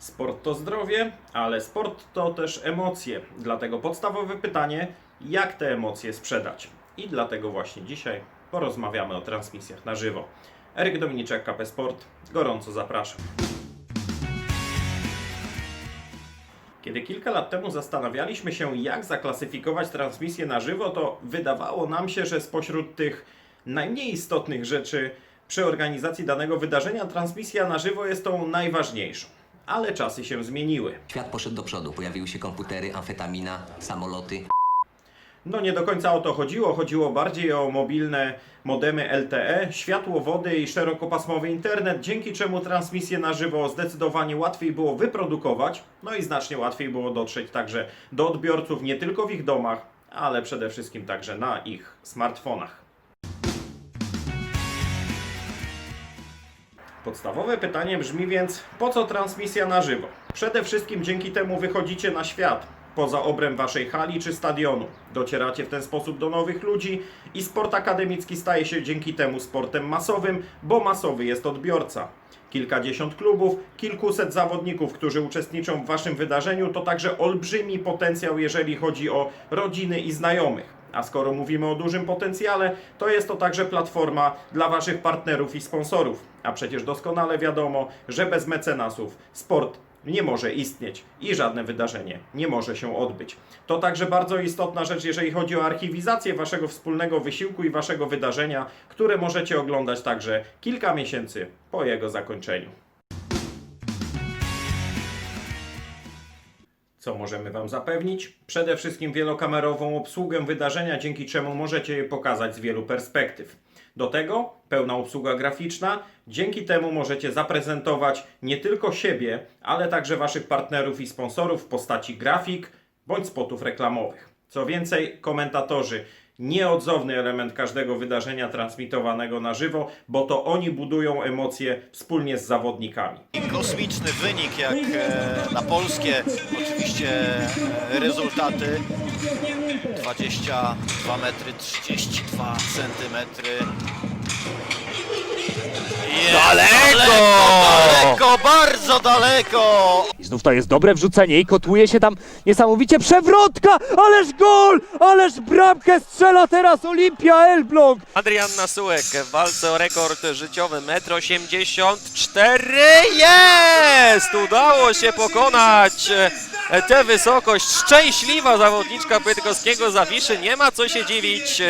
Sport to zdrowie, ale sport to też emocje. Dlatego podstawowe pytanie, jak te emocje sprzedać? I dlatego właśnie dzisiaj porozmawiamy o transmisjach na żywo. Eryk Dominiczek, KP Sport, gorąco zapraszam. Kiedy kilka lat temu zastanawialiśmy się, jak zaklasyfikować transmisję na żywo, to wydawało nam się, że spośród tych najmniej istotnych rzeczy przy organizacji danego wydarzenia, transmisja na żywo jest tą najważniejszą. Ale czasy się zmieniły. Świat poszedł do przodu, pojawiły się komputery, amfetamina, samoloty. No nie do końca o to chodziło, chodziło bardziej o mobilne modemy LTE, światłowody i szerokopasmowy internet, dzięki czemu transmisję na żywo zdecydowanie łatwiej było wyprodukować, no i znacznie łatwiej było dotrzeć także do odbiorców nie tylko w ich domach, ale przede wszystkim także na ich smartfonach. Podstawowe pytanie brzmi więc, po co transmisja na żywo? Przede wszystkim dzięki temu wychodzicie na świat, poza obręb waszej hali czy stadionu. Docieracie w ten sposób do nowych ludzi i sport akademicki staje się dzięki temu sportem masowym, bo masowy jest odbiorca. Kilkadziesiąt klubów, kilkuset zawodników, którzy uczestniczą w waszym wydarzeniu, to także olbrzymi potencjał, jeżeli chodzi o rodziny i znajomych. A skoro mówimy o dużym potencjale, to jest to także platforma dla Waszych partnerów i sponsorów. A przecież doskonale wiadomo, że bez mecenasów sport nie może istnieć i żadne wydarzenie nie może się odbyć. To także bardzo istotna rzecz, jeżeli chodzi o archiwizację Waszego wspólnego wysiłku i Waszego wydarzenia, które możecie oglądać także kilka miesięcy po jego zakończeniu. Co możemy Wam zapewnić? Przede wszystkim wielokamerową obsługę wydarzenia, dzięki czemu możecie je pokazać z wielu perspektyw. Do tego pełna obsługa graficzna, dzięki temu możecie zaprezentować nie tylko siebie, ale także Waszych partnerów i sponsorów w postaci grafik bądź spotów reklamowych. Co więcej, komentatorzy nieodzowny element każdego wydarzenia transmitowanego na żywo, bo to oni budują emocje wspólnie z zawodnikami. Kosmiczny wynik jak e, na polskie oczywiście e, rezultaty 22 metry 32 centymetry Jest Daleko! Daleko, bardzo daleko! I znów to jest dobre wrzucenie i kotuje się tam niesamowicie przewrotka! Ależ gol! Ależ bramkę strzela teraz Olimpia Elbląg! Adrian Nasułek w walce o rekord życiowy 1,84 m. Jest! Udało się pokonać tę wysokość. Szczęśliwa zawodniczka bydgoskiego Zawiszy. Nie ma co się dziwić.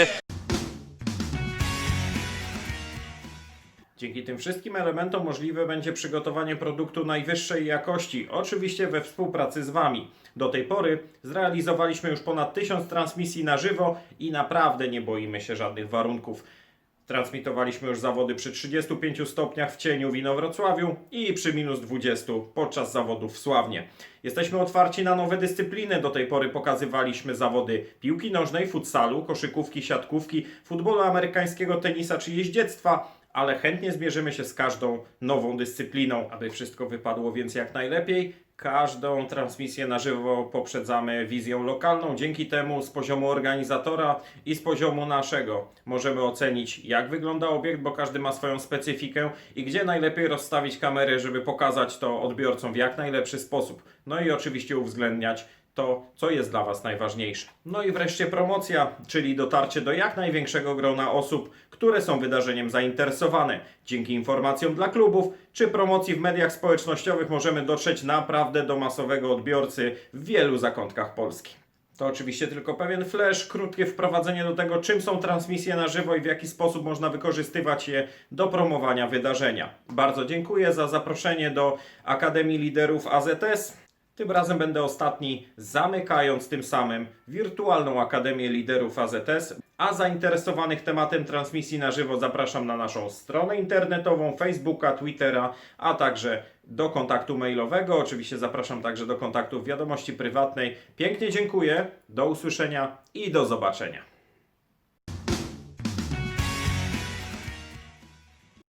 Dzięki tym wszystkim elementom możliwe będzie przygotowanie produktu najwyższej jakości, oczywiście we współpracy z Wami. Do tej pory zrealizowaliśmy już ponad 1000 transmisji na żywo i naprawdę nie boimy się żadnych warunków. Transmitowaliśmy już zawody przy 35 stopniach w cieniu w Inowrocławiu i przy minus 20 podczas zawodów w Sławnie. Jesteśmy otwarci na nowe dyscypliny. Do tej pory pokazywaliśmy zawody piłki nożnej, futsalu, koszykówki, siatkówki, futbolu amerykańskiego, tenisa czy jeździectwa ale chętnie zmierzymy się z każdą nową dyscypliną, aby wszystko wypadło więc jak najlepiej. Każdą transmisję na żywo poprzedzamy wizją lokalną. Dzięki temu z poziomu organizatora i z poziomu naszego możemy ocenić, jak wygląda obiekt, bo każdy ma swoją specyfikę i gdzie najlepiej rozstawić kamery, żeby pokazać to odbiorcom w jak najlepszy sposób. No i oczywiście uwzględniać to, co jest dla Was najważniejsze. No i wreszcie promocja, czyli dotarcie do jak największego grona osób, które są wydarzeniem zainteresowane. Dzięki informacjom dla klubów czy promocji w mediach społecznościowych możemy dotrzeć naprawdę do masowego odbiorcy w wielu zakątkach Polski. To oczywiście tylko pewien flash, krótkie wprowadzenie do tego, czym są transmisje na żywo i w jaki sposób można wykorzystywać je do promowania wydarzenia. Bardzo dziękuję za zaproszenie do Akademii Liderów AZS. Tym razem będę ostatni, zamykając tym samym wirtualną Akademię Liderów AZS. A zainteresowanych tematem transmisji na żywo zapraszam na naszą stronę internetową, Facebooka, Twittera, a także do kontaktu mailowego. Oczywiście zapraszam także do kontaktu w wiadomości prywatnej. Pięknie dziękuję, do usłyszenia i do zobaczenia.